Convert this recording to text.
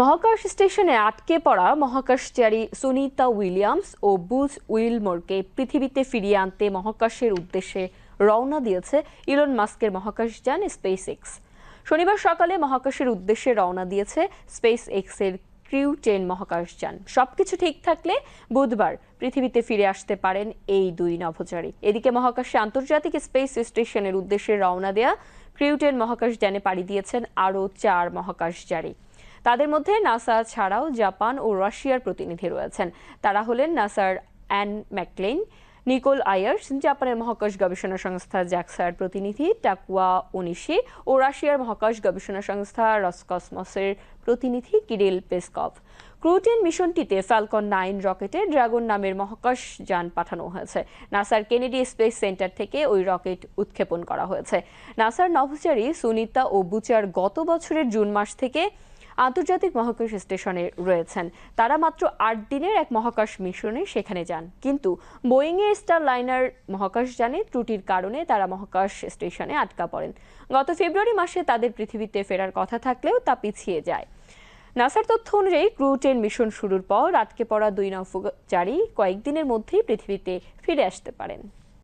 মহাকাশ স্টেশনে আটকে পড়া মহাকাশচারী সুনিতা উইলিয়ামস ও বুজ উইলমোরকে পৃথিবীতে ফিরিয়ে আনতে মহাকাশের উদ্দেশ্যে রওনা দিয়েছে ইলন মাস্কের মহাকাশযান স্পেস এক্স শনিবার সকালে মহাকাশের উদ্দেশ্যে রওনা দিয়েছে স্পেস এক্সের ক্রিউ টেন মহাকাশযান। সবকিছু ঠিক থাকলে বুধবার পৃথিবীতে ফিরে আসতে পারেন এই দুই নভোচারী। এদিকে মহাকাশে আন্তর্জাতিক স্পেস স্টেশনের উদ্দেশ্যে রওনা দেয়া ক্রিউ টেন মহাকাশযানে পাড়ি দিয়েছেন আরও চার মহাকাশচারী। তাদের মধ্যে নাসা ছাড়াও জাপান ও রাশিয়ার প্রতিনিধি রয়েছেন। তারা হলেন নাসার অ্যান ম্যাকলেইন, নিকোল আয়ার্স, জাপানের মহাকাশ গবেষণা সংস্থা জ্যাক্সার প্রতিনিধি টাকুয়া ওনিশি ও রাশিয়ার মহাকাশ গবেষণা সংস্থা রসকসমসের প্রতিনিধি কিরিল পেসকভ। ক্রুটেন মিশনটিতে ফ্যালকন নাইন রকেটে ড্রাগন নামের মহাকাশ যান পাঠানো হয়েছে। নাসার কেনেডি স্পেস সেন্টার থেকে ওই রকেট উৎক্ষেপণ করা হয়েছে। নাসার নভোচারী সুনিতা ও বুচার গত বছরের জুন মাস থেকে আন্তর্জাতিক মহাকাশ স্টেশনে রয়েছেন। তারা মাত্র আট দিনের এক মহাকাশ মিশনে সেখানে যান। কিন্তু বোয়িং এর স্টার লাইনার মহাকাশ যানে ত্রুটির কারণে তারা মহাকাশ স্টেশনে আটকা পড়েন। গত ফেব্রুয়ারি মাসে তাদের পৃথিবীতে ফেরার কথা থাকলেও তা পিছিয়ে যায়। নাসার তথ্য অনুযায়ী, ক্রু টেন মিশন শুরুর পর আটকে পড়া দুই নভোচারী কয়েকদিনের মধ্যেই পৃথিবীতে ফিরে আসতে পারেন।